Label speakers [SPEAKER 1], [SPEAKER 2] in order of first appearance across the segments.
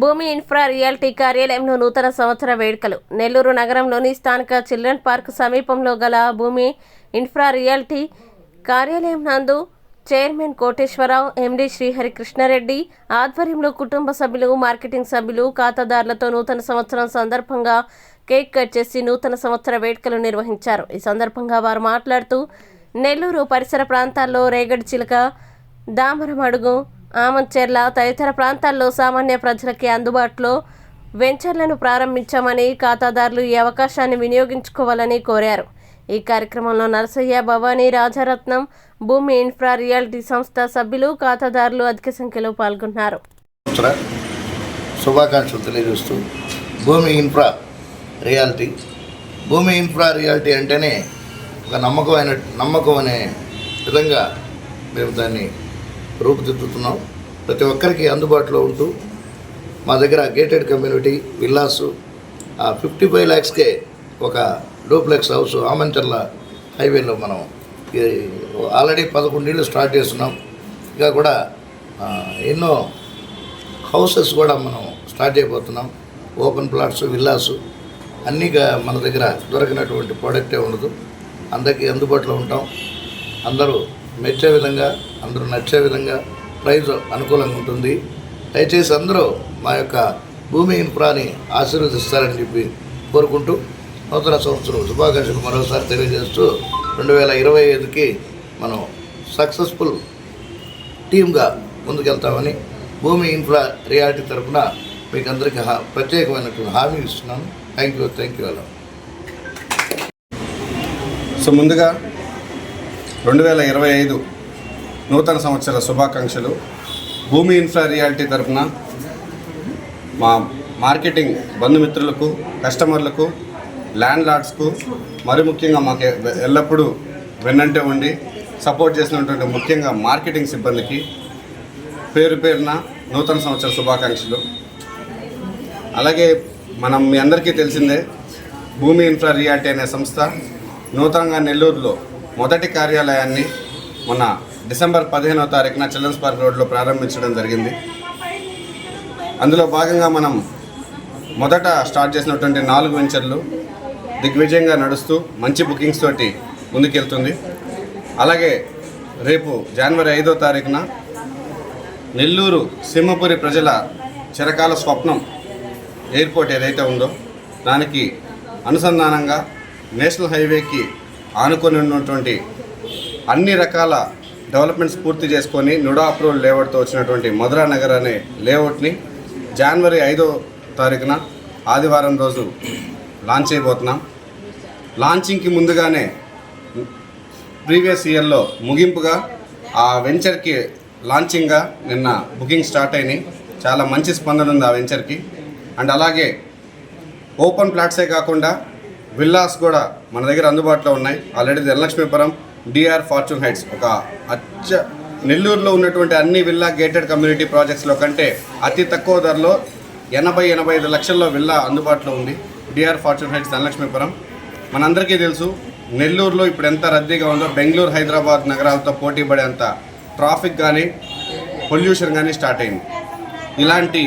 [SPEAKER 1] భూమి infra reality కార్యాలయంలో నూతన సంవత్సర వేడుకలు. నెల్లూరు నగరంలోని స్థానిక చిల్డ్రన్ పార్క్ సమీపంలో గల భూమి ఇన్ఫ్రా రియాలిటీ కార్యాలయం నందు చైర్మన్ కోటేశ్వరరావు ఎండి శ్రీహరి కృష్ణారెడ్డి ఆధ్వర్యంలో కుటుంబ సభ్యులు మార్కెటింగ్ సభ్యులు ఖాతాదారులతో నూతన సంవత్సరం సందర్భంగా కేక్ కట్ చేసి నూతన సంవత్సర వేడుకలు నిర్వహించారు. ఈ సందర్భంగా వారు మాట్లాడుతూ నెల్లూరు పరిసర ప్రాంతాల్లో రేగడి చిలక దామరమడుగు ఆమంచెర్ల తదితర ప్రాంతాల్లో సామాన్య ప్రజలకి అందుబాటులో వెంచర్లను ప్రారంభించామని ఖాతాదారులు ఈ అవకాశాన్ని వినియోగించుకోవాలని కోరారు. ఈ కార్యక్రమంలో నరసయ్య భవానీ రాజారత్నం భూమి ఇన్ఫ్రా రియాలిటీ సంస్థ సభ్యులు ఖాతాదారులు అధిక సంఖ్యలో పాల్గొన్నారు.
[SPEAKER 2] శుభాకాంక్షలు తెలియజేస్తూ Bhoomi Infra Reality. Bhoomi Infra Reality అంటేనే ఒక నమ్మకమైన నమ్మకం అనే విధంగా మేము దాన్ని రూపుదిద్దుతున్నాం. ప్రతి ఒక్కరికి అందుబాటులో ఉంటూ మా దగ్గర gated community villas fifty five ల్యాక్స్కే ఒక డూప్లెక్స్ హౌస్ ఆమంచర్ల హైవేలో మనం ఆల్రెడీ పదకొండు ఇళ్ళు స్టార్ట్ చేస్తున్నాం. ఇంకా కూడా ఎన్నో హౌసెస్ కూడా మనం స్టార్ట్ చేయబోతున్నాం. ఓపెన్ ప్లాట్స్ విల్లాసు అన్నీ మన దగ్గర దొరికినటువంటి ప్రోడక్టే ఉండదు. అందరికీ అందుబాటులో ఉంటాం. అందరూ మెచ్చే విధంగా అందరూ నచ్చే విధంగా ప్రైజ్ అనుకూలంగా ఉంటుంది. దయచేసి అందరూ మా యొక్క భూమి ఇన్ఫ్రాని ఆశీర్వదిస్తారని చెప్పి కోరుకుంటూ నూతన సంవత్సరం శుభాకాంక్షలు మరోసారి తెలియజేస్తూ రెండు వేల ఇరవై ఐదుకి మనం సక్సెస్ఫుల్ టీమ్గా ముందుకెళ్తామని భూమి ఇన్ఫ్రా రియాలిటీ తరఫున మీకు అందరికీ హా ప్రత్యేకమైనటువంటి హామీ ఇస్తున్నాను. థ్యాంక్ యూ థ్యాంక్ యూ అలా.
[SPEAKER 3] సో ముందుగా రెండు వేల ఇరవై ఐదు నూతన సంవత్సర శుభాకాంక్షలు. భూమి ఇన్ఫ్రా రియాలిటీ తరఫున మా మార్కెటింగ్ బంధుమిత్రులకు కస్టమర్లకు ల్యాండ్ లార్డ్స్కు మరి ముఖ్యంగా మాకు ఎల్లప్పుడూ వెన్నంటే ఉండి సపోర్ట్ చేసినటువంటి ముఖ్యంగా మార్కెటింగ్ సిబ్బందికి పేరు పేరున నూతన సంవత్సర శుభాకాంక్షలు. అలాగే మనం మీ అందరికీ తెలిసిందే భూమి ఇన్ఫ్రా రియాలిటీ అనే సంస్థ నూతనంగా నెల్లూరులో మొదటి కార్యాలయాన్ని మొన్న డిసెంబర్ పదిహేనవ తారీఖున చిల్డ్రన్స్ పార్క్ రోడ్లో ప్రారంభించడం జరిగింది. అందులో భాగంగా మనం మొదట స్టార్ట్ చేసినటువంటి నాలుగు వెంచర్లు దిగ్విజయంగా నడుస్తూ మంచి బుకింగ్స్ తోటి ముందుకెళ్తుంది. అలాగే రేపు జనవరి ఐదో తారీఖున నెల్లూరు సింహపురి ప్రజల చిరకాల స్వప్నం ఎయిర్పోర్ట్ ఏదైతే ఉందో దానికి అనుసంధానంగా నేషనల్ హైవేకి ఆనుకొని ఉన్నటువంటి అన్ని రకాల డెవలప్మెంట్స్ పూర్తి చేసుకొని నుడా అప్రూవల్ లేఅవుట్తో వచ్చినటువంటి మధురా నగర్ అనే లేఅవుట్ని జనవరి ఐదో తారీఖున ఆదివారం రోజు లాంచ్ చేయబోతున్నాం. లాంచింగ్కి ముందుగానే ప్రీవియస్ ఇయర్లో ముగింపుగా ఆ వెంచర్కి లాంచింగ్గా నిన్న బుకింగ్ స్టార్ట్ అయినాయి. చాలా మంచి స్పందన ఉంది ఆ వెంచర్కి. అండ్ అలాగే ఓపెన్ ప్లాట్సే కాకుండా విల్లాస్ కూడా మన దగ్గర అందుబాటులో ఉన్నాయి. Already Dhanalakshmipuram DR Fortune Heights ఒక అచ్చ నెల్లూరులో ఉన్నటువంటి అన్ని విల్లా గేటెడ్ కమ్యూనిటీ ప్రాజెక్ట్స్లో కంటే అతి తక్కువ ధరలో ఎనభై ఎనభై ఐదు లక్షల్లో విల్లా అందుబాటులో ఉంది. DR Fortune Heights Dhanalakshmipuram. మనందరికీ తెలుసు నెల్లూరులో ఇప్పుడు ఎంత రద్దీగా ఉందో బెంగళూరు హైదరాబాద్ నగరాలతో పోటీ పడేంత ట్రాఫిక్ కానీ పొల్యూషన్ కానీ స్టార్ట్ అయింది. ఇలాంటి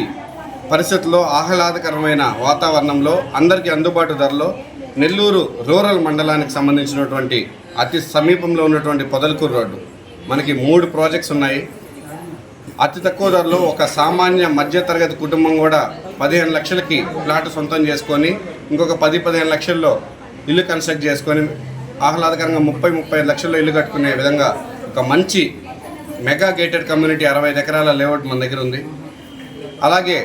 [SPEAKER 3] పరిస్థితుల్లో ఆహ్లాదకరమైన వాతావరణంలో అందరికీ అందుబాటు ధరలో నెల్లూరు రూరల్ మండలానికి సంబంధించినటువంటి అతి సమీపంలో ఉన్నటువంటి పొదలకూరు రోడ్డు. మనకి మూడు ప్రాజెక్ట్స్ ఉన్నాయి. అతి తక్కువ ధరలో ఒక సామాన్య మధ్యతరగతి కుటుంబం కూడా పదిహేను లక్షలకి ప్లాట్ సొంతం చేసుకొని ఇంకొక పది పదిహేను లక్షల్లో ఇల్లు కన్స్ట్రక్ట్ చేసుకొని ఆహ్లాదకరంగా ముప్పై ముప్పై లక్షల్లో ఇల్లు కట్టుకునే విధంగా ఒక మంచి మెగా గేటెడ్ కమ్యూనిటీ అరవై ఎకరాల లేఅవుట్ మన దగ్గర ఉంది. అలాగే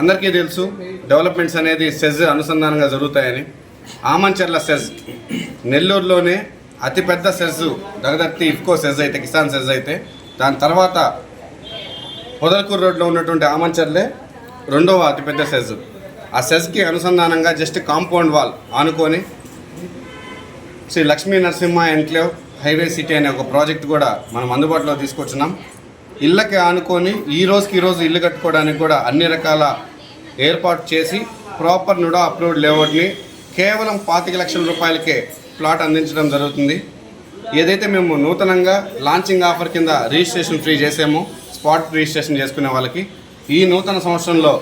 [SPEAKER 3] అందరికీ తెలుసు డెవలప్మెంట్స్ అనేది సెజ్ అనుసంధానంగా జరుగుతాయని. ఆమంచర్ల సెజ్. నెల్లూరులోనే అతిపెద్ద సెజ్ దగదర్తి ఇఫ్కో సెజ్ అయితే కిసాన్ సెజ్ అయితే దాని తర్వాత పొదలకూరు రోడ్లో ఉన్నటువంటి ఆమంచర్లే రెండవ అతిపెద్ద సెజ్. ఆ సెజ్కి అనుసంధానంగా జస్ట్ కాంపౌండ్ వాల్ ఆనుకొని Sri Lakshmi Narasimha Enclave Highway City అనే ఒక ప్రాజెక్ట్ కూడా మనం అందుబాటులో తీసుకొచ్చినాం. ఇళ్ళకి ఆనుకొని ఈ రోజుకి ఈరోజు ఇల్లు కట్టుకోవడానికి కూడా అన్ని రకాల ఏర్పాటు చేసి ప్రాపర్ నుడా అప్రూవ్డ్ లేఅవుట్ని కేవలం పాతిక లక్షల రూపాయలకే ప్లాట్ అందించడం జరుగుతుంది. ఏదైతే మేము నూతనంగా లాంచింగ్ ఆఫర్ కింద రిజిస్ట్రేషన్ ఫ్రీ చేసామో స్పాట్ రిజిస్ట్రేషన్ చేసుకునే వాళ్ళకి ఈ నూతన సంవత్సరంలో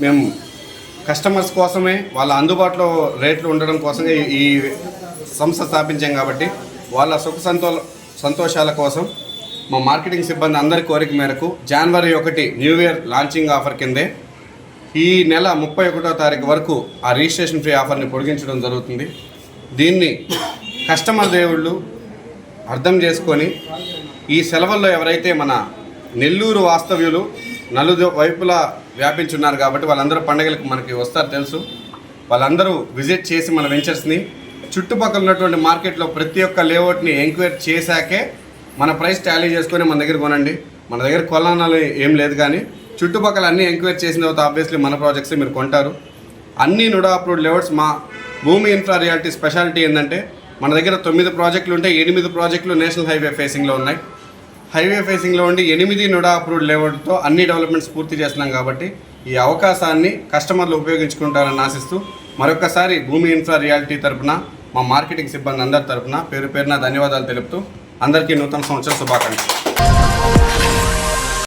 [SPEAKER 3] మేము కస్టమర్స్ కోసమే వాళ్ళ అందుబాటులో రేట్లు ఉండడం కోసమే ఈ- ఈ సంస్థ స్థాపించాం కాబట్టి వాళ్ళ సుఖ సంతో సంతోషాల కోసం మా మార్కెటింగ్ సిబ్బంది అందరి కోరిక మేరకు జనవరి ఒకటి న్యూ ఇయర్ లాంచింగ్ ఆఫర్ కిందే ఈ నెల ముప్పై ఒకటో తారీఖు వరకు ఆ రిజిస్ట్రేషన్ ఫ్రీ ఆఫర్ని పొడిగించడం జరుగుతుంది. దీన్ని కస్టమర్ దేవుళ్ళు అర్థం చేసుకొని ఈ సెలవుల్లో ఎవరైతే మన నెల్లూరు వాస్తవ్యులు నలు వైపులా వ్యాపించున్నారు కాబట్టి వాళ్ళందరూ పండగలకు మనకి వస్తారు తెలుసు. వాళ్ళందరూ విజిట్ చేసి మన వెంచర్స్ని చుట్టుపక్కల ఉన్నటువంటి మార్కెట్లో ప్రతి ఒక్క లేఅవుట్ని ఎంక్వైరీ చేశాకే మన ప్రైస్ టాలీ చేసుకొని మన దగ్గర కొనండి. మన దగ్గర కొలనాలు ఏం లేదు కానీ చుట్టుపక్కల అన్ని ఎంక్వైరీ చేసిన తర్వాత ఆబ్వియస్లీ మన ప్రాజెక్ట్స్ మీరు కొంటారు. అన్ని నుడా అప్రూవ్డ్ లెవర్స్ మా భూమి ఇన్ఫ్రా రియాలిటీ స్పెషాలిటీ ఏంటంటే మన దగ్గర తొమ్మిది ప్రాజెక్టులు ఉంటే ఎనిమిది ప్రాజెక్టులు నేషనల్ హైవే ఫేసింగ్లో ఉన్నాయి. హైవే ఫేసింగ్లో ఉండి ఎనిమిది నుడా అప్రూవ్డ్ లేఅవుట్తో అన్ని డెవలప్మెంట్స్ పూర్తి చేస్తున్నాం కాబట్టి ఈ అవకాశాన్ని కస్టమర్లు ఉపయోగించుకుంటారని ఆశిస్తూ మరొకసారి భూమి ఇన్ఫ్రా రియాలిటీ తరపున మా మార్కెటింగ్ సిబ్బంది అందరి తరపున పేరు పేరున ధన్యవాదాలు తెలుపుతూ అందరికీ నూతన సంవత్సర శుభాకాంక్షలు.